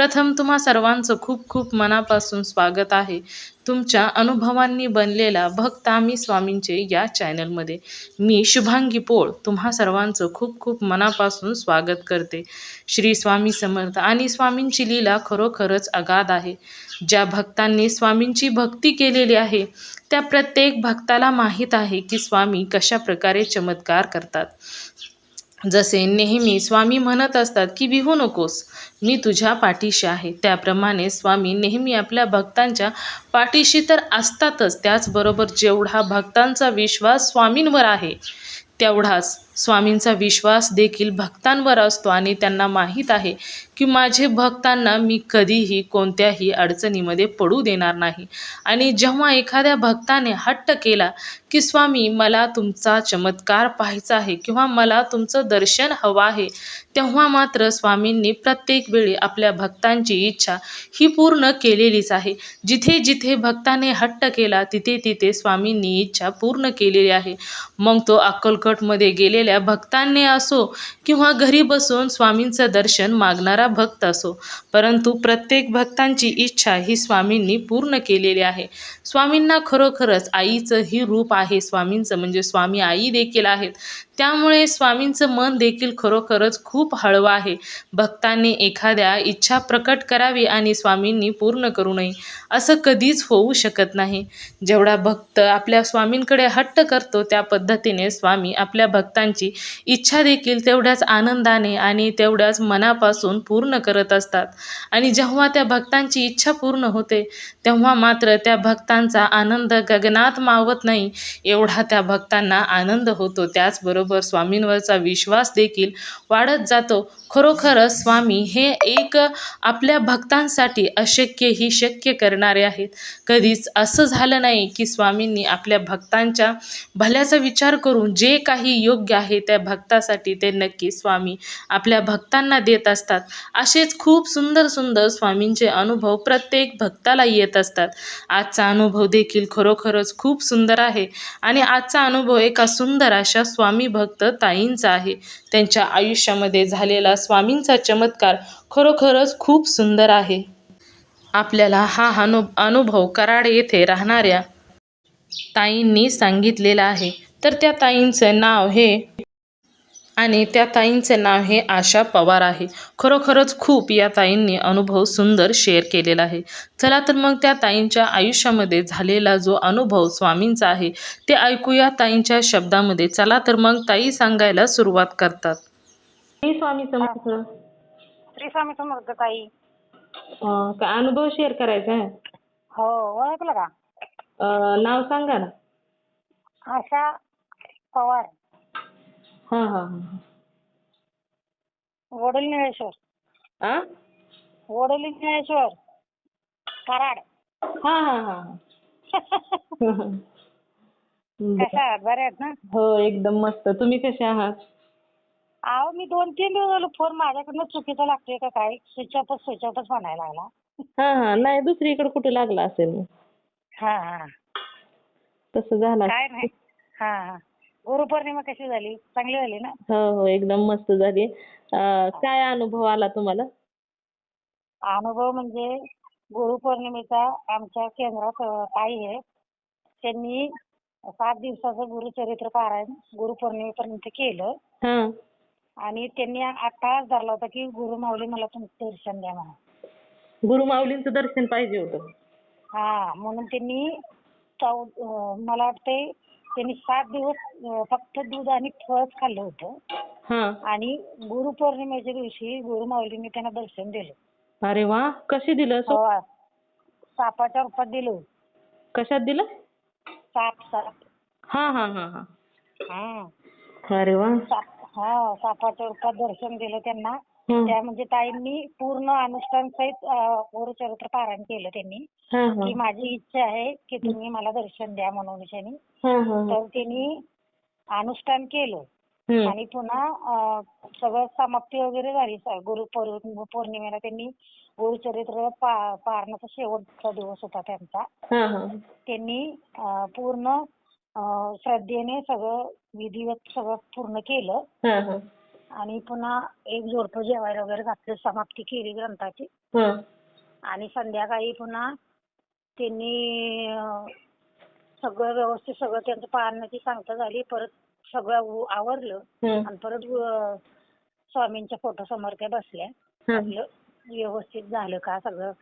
प्रथम तुम्हा सर्वांचं खूप खूप मनापासून स्वागत आहे. तुमच्या अनुभवांनी बनलेला भक्त आम्ही स्वामींचे या चॅनलमध्ये. मी शुभांगी पोळ तुम्हा सर्वांचं खूप खूप मनापासून स्वागत करते. श्री स्वामी समर्थ आणि स्वामींची लीला खरोखरच अगाध आहे. ज्या भक्तांनी स्वामींची भक्ती केलेली आहे त्या प्रत्येक भक्ताला माहीत आहे की स्वामी कशा प्रकारे चमत्कार करतात. जसे नेहमी स्वामी म्हणत असतात की विहू नकोस मी तुझ्या पाठीशी आहे. त्याप्रमाणे स्वामी नेहमी आपल्या भक्तांच्या पाठीशी तर असतातच. त्याचबरोबर जेवढा भक्तांचा विश्वास स्वामींवर आहे तेवढाच स्वामींचा विश्वास देखील भक्तांवर असतो आणि त्यांना माहीत आहे की माझे भक्तांना मी कधीही कोणत्याही अडचणीमध्ये पडू देणार नाही. आणि जेव्हा एखाद्या भक्ताने हट्ट केला की स्वामी मला तुमचा चमत्कार पाहायचा आहे किंवा मला तुमचं दर्शन हवं आहे तेव्हा मात्र स्वामींनी प्रत्येक वेळी आपल्या भक्तांची इच्छा ही पूर्ण केलेलीच आहे. जिथे जिथे भक्ताने हट्ट केला तिथे तिथे स्वामींनी इच्छा पूर्ण केलेली आहे. मग तो अक्कलकोटमध्ये गेलेल्या भक्तांनी असो किंवा घरी बसून स्वामींचं दर्शन मागणारा भक्त असो परंतु प्रत्येक भक्तांची इच्छा ही स्वामींनी पूर्ण केलेली आहे. स्वामींना खरोखरच आईचं ही रूप आहे. स्वामींचं म्हणजे स्वामी आई देखील आहेत. त्यामुळे स्वामींचं मन देखील खरोखरच खूप हळवं आहे. भक्तांनी एखाद्या इच्छा प्रकट करावी आणि स्वामींनी पूर्ण करू नये असं कधीच होऊ शकत नाही. जेवढा भक्त आपल्या स्वामींकडे हट्ट करतो त्या पद्धतीने स्वामी आपल्या भक्तांची इच्छा देखील तेवढ्याच आनंदाने आणि तेवढ्याच मनापासून पूर्ण करत असतात. आणि जेव्हा त्या भक्तांची इच्छा पूर्ण होते तेव्हा मात्र त्या भक्तांचा आनंद गगनात मावत नाही. एवढा त्या भक्तांना आनंद होतो त्याचबरोबर स्वामींवरचा विश्वास देखील वाढत जातो. खरोखरच स्वामी हे एक आपल्या भक्तांसाठी अशक्य ही शक्य करणारे आहेत. कधीच असं झालं नाही की स्वामींनी आपल्या भक्तांच्या भल्याचा विचार करून जे काही योग्य आहे त्या भक्तासाठी ते नक्की स्वामी आपल्या भक्तांना देत असतात. असेच खूप सुंदर सुंदर स्वामींचे अनुभव प्रत्येक भक्ताला येत असतात. आजचा अनुभव देखील खरोखरच खूप सुंदर आहे. आणि आजचा अनुभव एका सुंदर अशा स्वामी भक्त ताईंचा आहे. त्यांच्या आयुष्यामध्ये झालेला स्वामींचा चमत्कार खरोखरच खूप सुंदर आहे. आपल्याला हा अनु अनुभव कराड येथे राहणाऱ्या ताईंनी सांगितलेला आहे. तर त्या ताईंचं नाव हे आणि त्या ताईंचं नाव हे आशा पवार आहे. खरोखरच खूप या ताईंनी अनुभव सुंदर शेअर केलेला आहे. चला तर मग त्या ताईंच्या आयुष्यामध्ये झालेला जो अनुभव स्वामींचा आहे ते ऐकूया ताईंच्या शब्दामध्ये. चला तर मग ताई सांगायला सुरुवात करतात. श्री स्वामी समर्थ. श्री स्वामी समर्थ ताई. काय अनुभव शेअर करायचा आहे? हो ओळखलं का? नाव सांगा ना. आशा पवार. हां हां वडील आ? कराड हां हां हां हां. कशा आहात? बरे आहेत ना? हो एकदम मस्त. तुम्ही कसे आहात? अहो मी दोन तीन दिवस झालो फोन माझ्याकडनं चुकीचा लागतोय का काय? स्विच ऑफच स्विच ऑफच म्हणायला लागला. हां हां. नाही दुसरीकडे कुठे लागला असेल. हा हा. तसं झालं. काय नाही. हा हा. गुरुपौर्णिमा कशी झाली? चांगली झाली ना? हो हो एकदम मस्त झाली. अं, काय अनुभव आला तुम्हाला? अनुभव म्हणजे गुरुपौर्णिमेचा आमच्या केंद्रात अं, ताई आहे. त्यांनी सात दिवसाचं गुरुचरित्र पारायण गुरुपौर्णिमेपर्यंत केलं. हां. आणि त्यांनी आता धरला होता की गुरु माऊली मला तुमचं दर्शन द्या म्हणून. गुरु माऊलींचं दर्शन पाहिजे होतं. हा म्हणून त्यांनी चौ अं, मला वाटते त्यांनी सात दिवस फक्त दूध आणि फळच खाल्लं होतं. हां. आणि गुरुपौर्णिमेच्या दिवशी गुरु माऊलींनी त्यांना दर्शन दिलं. अरे वा कशी दिलं सो हो, सापाच्या रूपात दिलं. कशात दिलं? साप साप. हां हां हां हां. हा. अरे वा. साप हा सापाच्या रूपात दर्शन दिलं त्यांना. त्या म्हणजे ताईंनी पूर्ण अनुष्ठान सहित गुरुचरित्र पारायण केलं त्यांनी. की माझी इच्छा आहे की तुम्ही मला दर्शन द्या म्हणून हं, तर त्यांनी अनुष्ठान केलं. आणि पुन्हा सगळं समाप्ती वगैरे झाली गुरु पौर्णि- पौर्णिमेला त्यांनी गुरुचरित्र पारणाचा शेवटचा दिवस होता त्यांचा. त्यांनी पूर्ण श्रद्धेने सगळं विधिवत सगळं पूर्ण केलं हं, हं. आणि पुन्हा एक जोडपं जेवायला वगैरे घातलं समाप्ती केली ग्रंथाची हं. आणि संध्याकाळी पुन्हा त्यांनी अं, सगळं व्यवस्थित सगळं त्यांचं पाळण्याची सांगता झाली परत सगळं उ- आवरलं हं. आणि परत अं, स्वामींच्या फोटो समोर त्या बसल्या हं. आपलं व्यवस्थित झालं का सगळं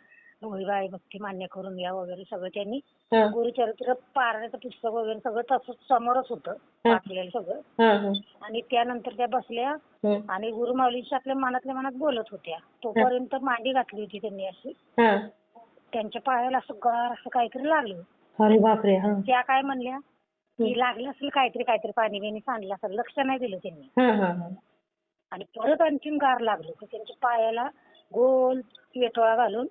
भोळीबाई भक्ती मान्य करून घ्या वगैरे सगळं त्यांनी हं. गुरुचरित्र पारायणाचं पुस्तक वगैरे सगळं तसंच समोरच होतं वाचलेलं सगळं हं. आणि त्यानंतर त्या बसल्या हं. आणि गुरुमाऊलींशी आपल्या मनातल्या मनात बोलत होत्या तोपर्यंत मांडी घातली होती त्यांनी अशी हं. त्यांच्या पायाला असं गार असं काहीतरी लागलं अरे बापरे हं. त्या काय म्हणल्या की लागलं असेल काहीतरी काहीतरी पाणी बिणी सांडलं असेल लक्ष नाही दिलं त्यांनी हं, हं, हं. आणि परत आणखीन गार लागलं तर त्यांच्या पायाला गोल वेटोळा घालून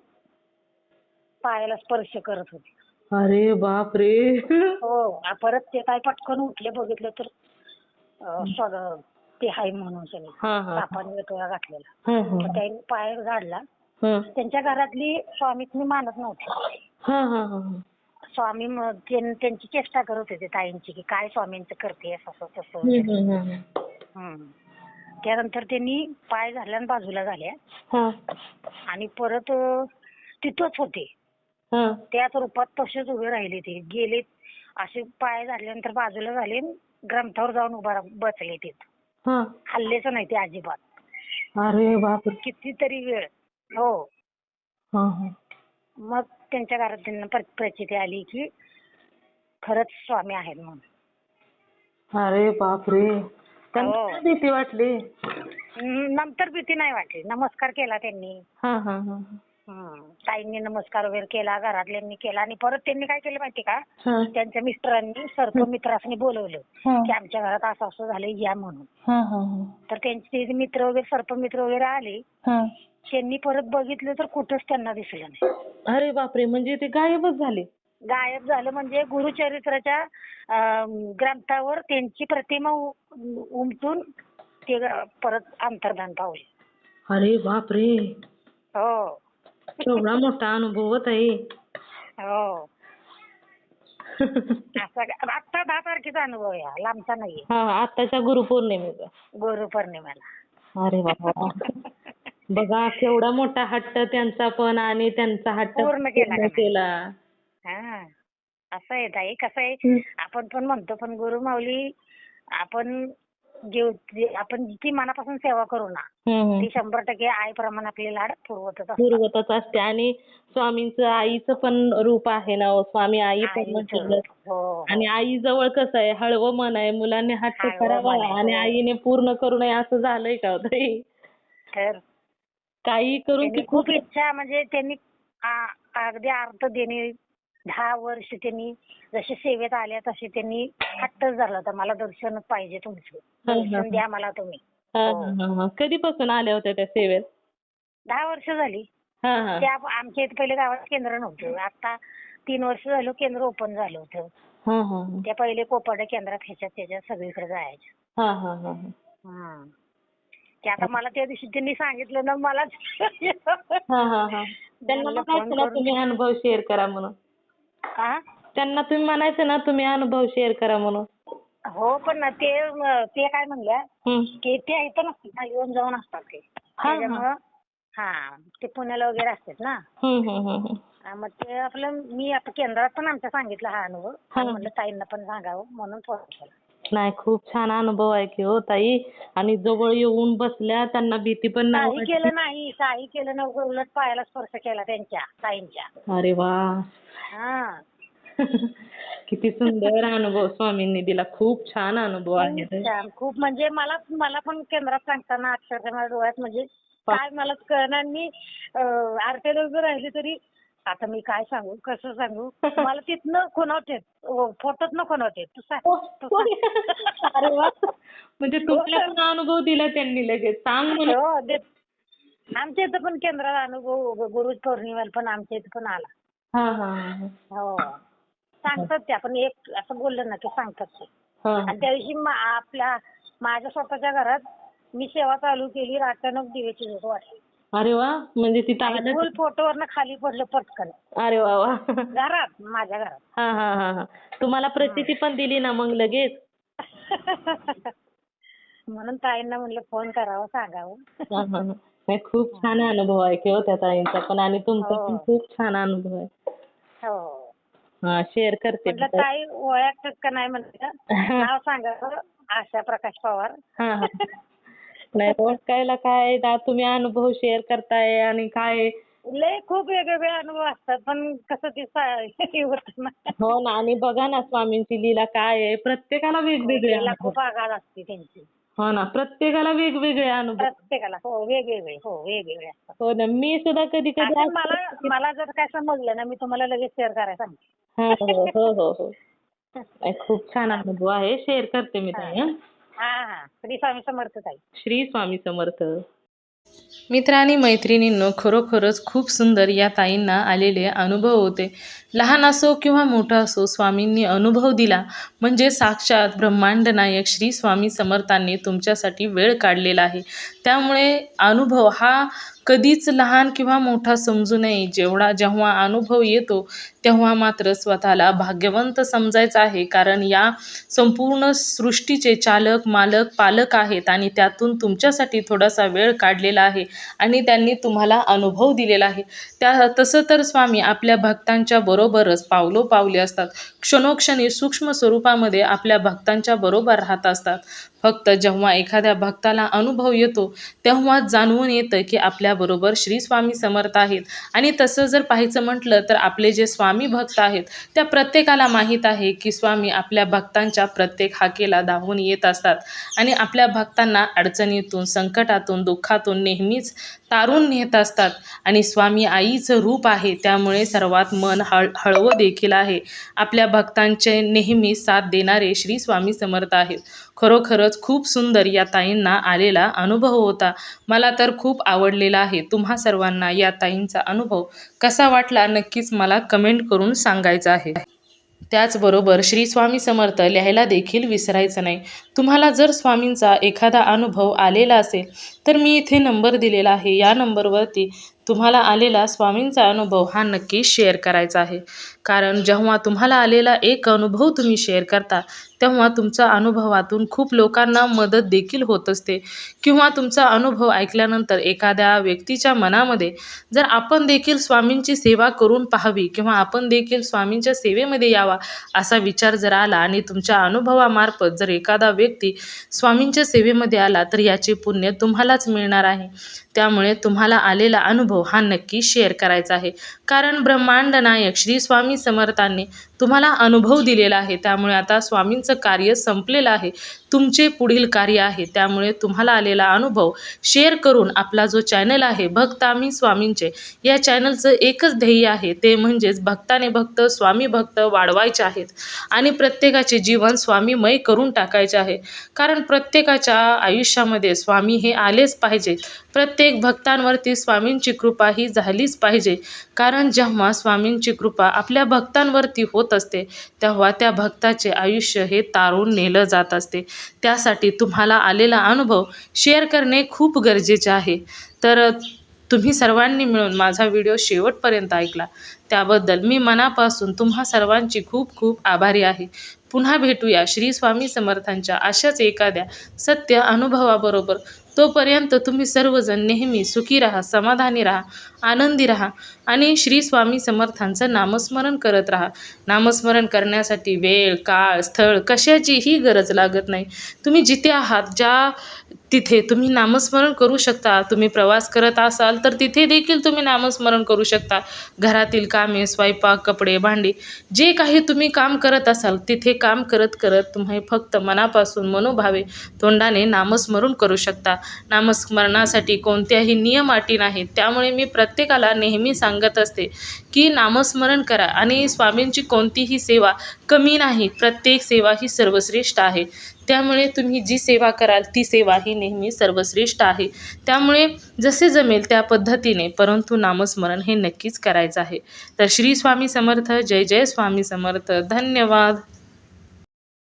पायाला स्पर्श करत होते अरे बापरे हो आ, परत ते काय पटकन उठले बघितलं तर अं, सगळं ते हाय म्हणून त्यांनी हं, हं. सापाने वेटोळा घातलेला हं, हं. त्यांनी पाय झाडला हं. त्यांच्या घरातली स्वामीतनी मानत नव्हती हं, हं, हं. स्वामी म- त्यां- त्यांची चेष्टा करत होते ताईंची की काय स्वामींचं करते असं तसं हं, हं, हं, हं. हम्म. त्यानंतर त्यांनी पाय झाल्या आणि बाजूला झाल्या हं. आणि परत अं, तिथंच होते हं. त्याच रूपात तसेच उभे राहिले ते. गेले असे पाय झाल्यानंतर बाजूला झाले ग्रंथावर जाऊन उभा बसले हं. हल्लेच नाही ते अजिबात. अरे बापरे. कितीतरी वेळ. हो. हं, हं. मग त्यांच्या घरात त्यांना प्र- प्रचिती आली की खरंच स्वामी आहेत म्हणून. अरे बापरे. त्यांना हो. भीती वाटली? नंतर भीती नाही वाटली. नमस्कार केला त्यांनी. ताईंनी नमस्कार वगैरे केला घरातल्यांनी केला आणि परत त्यांनी काय केलं माहिती का? हं. त्यांच्या मिस्टरांनी सर्प मित्रांनी बोलवलं हं. की आमच्या घरात असं असं झालं या म्हणून. हं, हं, हं. तर त्यांचे जे मित्र वगैरे सर्प मित्र वगैरे आले हं. त्यांनी परत बघितलं तर कुठंच त्यांना दिसलं नाही. अरे बापरे म्हणजे ते गायबच झाले. गायब झालं म्हणजे गुरुचरित्राच्या अं, ग्रंथावर त्यांची प्रतिमा उ- उमटून ते ग- परत अंतर्धान पावले. अरे बापरे. हो. केवढा मोठा अनुभव होता हे हो असा आत्ता दहा तारखेचा अनुभव आहे हा, लांबचा नाहीये. हा आताच्या गुरुपौर्णिमेचा. गुरुपौर्णिमेला. अरे बाबा बघा केवढा मोठा हट्ट त्यांचा पण आणि त्यांचा हट्ट पूर्ण केला नाही? केला. हा असं आहे ताई कसं आहे. आपण पण म्हणतो पण गुरु माऊली आपण आपण जी मनापासून सेवा करू ना. ती शंभर टक्के आईप्रमाणे आपले लाड पुरवतच असतात पूर्वतच असते आणि स्वामींचं आईचं पण रूप आहे ना हो. स्वामी आई पण आईचं. म्हटलं हो आणि आई जवळ कसं आहे हळवं मन आहे मुलांनी हट्ट हळवं करावा मन आहे, आणि हो. आईने पूर्ण करू नये असं झालंय का हो ताई तर काही करून त्यांनी ती खूप इच्छा म्हणजे त्यांनी आ- अगदी अर्थ देणे दहा वर्ष त्यांनी जसे सेवेत आल्या तसे त्यांनी हट्टच धरला होता. मला दर्शनच पाहिजे तुमचं. दर्शन द्या मला तुम्ही. हा. कधीपासून आल्या होत्या त्या सेवेत? दहा वर्ष झाली. त्या आमच्या इथे पहिले गावात केंद्र नव्हतं. आता तीन वर्ष झालं केंद्र ओपन झालं होतं. त्या पहिले कोपाडे केंद्रात ह्याच्यात त्याच्यात सगळीकडे हम्म. ते आता मला त्या दिवशी त्यांनी सांगितलं ना मला त्यांना तुम्ही अनुभव शेअर करा म्हणून. हा? त्यांना तुम्ही म्हणायचं ना तुम्ही अनुभव शेअर करा म्हणून हो पण ना ते ते काय म्हणल्या हम्म. की ते इथं नसतात ना येऊन जाऊन असतात ते हा, हा. त्याच्यामुळं हा ते पुण्याला वगैरे असतात ना हम्म, हम्म, हम्म, हम्म. हा, मग ते आपलं मी आता केंद्रात पण आमच्या सांगितलं हा अनुभव हा. आणि म्हणलं ताईंना पण सांगावं म्हणून फोन केला नाही खूप छान अनुभव आहे की हो ताई आणि जवळ येऊन बसल्या त्यांना भीती पण नाही काही केलं नाही काही केलं नव्हतं उलट पायाला स्पर्श केला त्यांच्या ताईंच्या. अरे वा हा. किती सुंदर अनुभव स्वामींनी दिला. खूप छान अनुभव आहे खूप छान. खूप म्हणजे मला मला पण केंद्रात सांगताना अक्षरशः माझ्या डोळ्यात म्हणजे काय मला कळणार मी आरटीला उभी राहिली तरी आता मी काय सांगू कसं सांगू? मला तिथनं खुणवते फोटोतनं खुणवते तू सांग तू सांग. अरे वा. म्हणजे तुमच्या पण अनुभव दिला त्यांनी लगेच. सांग हो, आमच्या इथं पण केंद्रात अनुभव गुरु पौर्णिमेला पण आमच्या इथं पण आला. हा हा हा. हो. सांगतात ते. आपण एक असं बोललं ना की सांगतात ते. हा. आणि त्या दिवशी मा- आपल्या माझ्या स्वतःच्या घरात मी सेवा चालू केली अचानक दिव्याची झोप वाटली अरे वा. म्हणजे तिथं आणि आलं फुल फोटोवरनं खाली पडलं पटकन. अरे वा वा. घरात माझ्या घरात. हा हा हा हा. तुम्हाला प्रसिद्धी पण दिली ना मग लगेच? म्हणून ताईंना म्हणलं फोन करावं सांगावं. हा, हा, हा. नाही खूप छान अनुभव हो त्या ताईंचा. पण आणि तुमचा पण हो. खूप छान अनुभव आहे. हो. हा शेअर करते म्हटलं मी. ताई ओळखतात का नाही नाव सांगावं आशा प्रकाश पवार. हा हा. नाही ओळखायला काय दा तुम्ही अनुभव शेअर करताय आणि काय? लय खूप वेगवेगळे अनुभव असतात पण कसं ते सा- हे होत ना हो ना आणि बघा ना स्वामींची लीला काय आहे. प्रत्येकाला वेगवेगळे तिला अनुभव. खूप आघात असते त्यांची. हो ना. प्रत्येकाला वेगवेगळे अनुभव. प्रत्येकाला. हो वेगवेगळे. हो वेगवेगळे असतात. हो ना. मी सुद्धा कधी कधी आता मला मला जर काय समजलं ना मी तुम्हाला लगेच शेअर करायला सांगते. हा, हो हो हो हो. नाही, खूप छान अनुभव आहे. शेअर करते मी ताई हं. हा हा. श्री स्वामी समर्थ ताई. श्री स्वामी समर्थ. मित्र आणि मैत्रिणींनो खरोखरच खूप सुंदर या ताईंना आलेले अनुभव होते. लहान असो किंवा मोठा असो स्वामींनी अनुभव दिला. म्हणजे साक्षात ब्रह्मांड नायक श्री स्वामी समर्थांनी तुमच्यासाठी वेळ काढलेला आहे. त्यामुळे अनुभव हा कधीच लहान किंवा मोठा समजू नये. जेवढा जेव्हा अनुभव येतो तेव्हा मात्र स्वतःला भाग्यवंत समजायचं आहे. कारण या संपूर्ण सृष्टीचे चालक मालक पालक आहेत आणि त्यातून तुमच्यासाठी थोडासा वेळ काढलेला आहे आणि त्यांनी तुम्हाला अनुभव दिलेला आहे. त्या तसं तर स्वामी आपल्या भक्तांच्या बरोबरच पावलोपावले असतात. क्षणोक्षणी सूक्ष्म स्वरूपामध्ये आपल्या भक्तांच्या बरोबर राहत असतात. फक्त जेव्हा एखाद्या भक्ताला अनुभव येतो तेव्हा जाणवून येतं की आपल्याबरोबर श्री स्वामी समर्थ आहेत. आणि तसं जर पाहायचं म्हटलं तर आपले जे स्वामी भक्त आहेत त्या प्रत्येकाला माहीत आहे की स्वामी आपल्या भक्तांच्या प्रत्येक हाकेला धावून येत असतात. आणि आपल्या भक्तांना अडचणीतून संकटातून दुःखातून नेहमीच तारून नेत असतात. आणि स्वामी आईचं रूप आहे त्यामुळे सर्वात मन हळ हळवं देखील आहे. आपल्या भक्तांचे नेहमी साथ देणारे श्री स्वामी समर्थ आहेत. खरोखरच खूप सुंदर या ताईंना आलेला अनुभव होता. मला तर खूप आवडलेला आहे. तुम्हा सर्वांना या ताईंचा अनुभव कसा वाटला नक्कीच मला कमेंट करून सांगायचं आहे. त्याचबरोबर श्री स्वामी समर्थ लिहायला देखील विसरायचं नाही. तुम्हाला जर स्वामींचा एखादा अनुभव आलेला असेल तर मी इथे नंबर दिलेला आहे. या नंबरवरती तुम्हाला आलेला स्वामींचा अनुभव हा नक्की शेअर करायचा आहे. कारण जेव्हा तुम्हाला आलेला एक अनुभव तुम्ही शेअर करता तेव्हा तुमच्या अनुभवातून खूप लोकांना मदत देखील होत असते. किंवा तुमचा अनुभव ऐकल्यानंतर एखाद्या व्यक्तीच्या मनामध्ये जर आपण देखील स्वामींची सेवा करून पाहावी किंवा आपण देखील स्वामींच्या सेवेमध्ये यावा असा विचार जर आला आणि तुमच्या अनुभवामार्फत जर एखादा व्यक्ती स्वामींच्या सेवेमध्ये आला तर याचे पुण्य तुम्हालाच मिळणार आहे. त्यामुळे तुम्हाला आलेला अनुभव हा नक्की शेअर करायचा आहे. कारण ब्रह्मांड नायक श्री स्वामी समर्थांनी तुम्हाला अनुभव दिलेला आहे. त्यामुळे आता स्वामींचं कार्य संपलेलं आहे. तुमचे पुढील कार्य आहे. त्यामुळे तुम्हाला आलेला अनुभव शेअर करून आपला जो चॅनल आहे भक्त आम्ही स्वामींचे या चॅनलचं एकच ध्येय आहे. ते म्हणजेच भक्ताने भक्त स्वामी भक्त वाढवायचे आहेत. आणि प्रत्येकाचे जीवन स्वामीमय करून टाकायचे आहे. कारण प्रत्येकाच्या आयुष्यामध्ये स्वामी हे आलेच पाहिजे प्रत्येक भक्तांवरती स्वामींची कृपा ही झालीच पाहिजे. कारण जेव्हा स्वामींची कृपा आपल्या भक्तांवरती होत असते तेव्हा त्या भक्ताचे आयुष्य हे तारून नेलं जात असते. त्यासाठी तुम्हाला आलेला अनुभव शेअर करणे खूप गरजेचे आहे. तर तुम्ही सर्वांनी मिळून माझा व्हिडिओ शेवटपर्यंत ऐकला. त्याबद्दल मी मनापासून तुम्हा सर्वांची खूप खूप आभारी आहे. पुन्हा भेटूया श्री स्वामी समर्थांच्या अशाच एखाद्या सत्य अनुभवाबरोबर. तोपर्यंत तुम्ही सर्वजण नेहमी सुखी राहा समाधानी राहा आनंदी राहा आणि श्री स्वामी समर्थांचं नामस्मरण करत राहा. नामस्मरण करण्यासाठी वेळ काळ स्थळ कशाचीही गरज लागत नाही. तुम्ही जिथे आहात ज्या तिथे तुम्ही नामस्मरण करू शकता. तुम्ही प्रवास करत असाल तर तिथे देखील तुम्ही नामस्मरण करू शकता. घरातील कामे स्वयंपाक कपडे भांडी जे काही तुम्ही काम करत असाल तिथे काम करत करत तुम्ही फक्त मनापासून मनोभावे तोंडाने नामस्मरण करू शकता. नामस्मरणासाठी कोणत्याही नियम अटी नाहीत. त्यामुळे मी प्रत्येकाला नेहमी सांगत असते की नामस्मरण करा आणि स्वामींची कोणतीही सेवा कमी नाही. प्रत्येक सेवा ही सर्वश्रेष्ठ आहे. त्यामुळे तुम्ही जी सेवा कराल ती सेवा ही नेहमी सर्वश्रेष्ठ आहे. त्यामुळे जसे जमेल त्या पद्धतीने परंतु नामस्मरण हे नक्कीच करायचं आहे. तर श्री स्वामी समर्थ जय जय स्वामी समर्थ. धन्यवाद.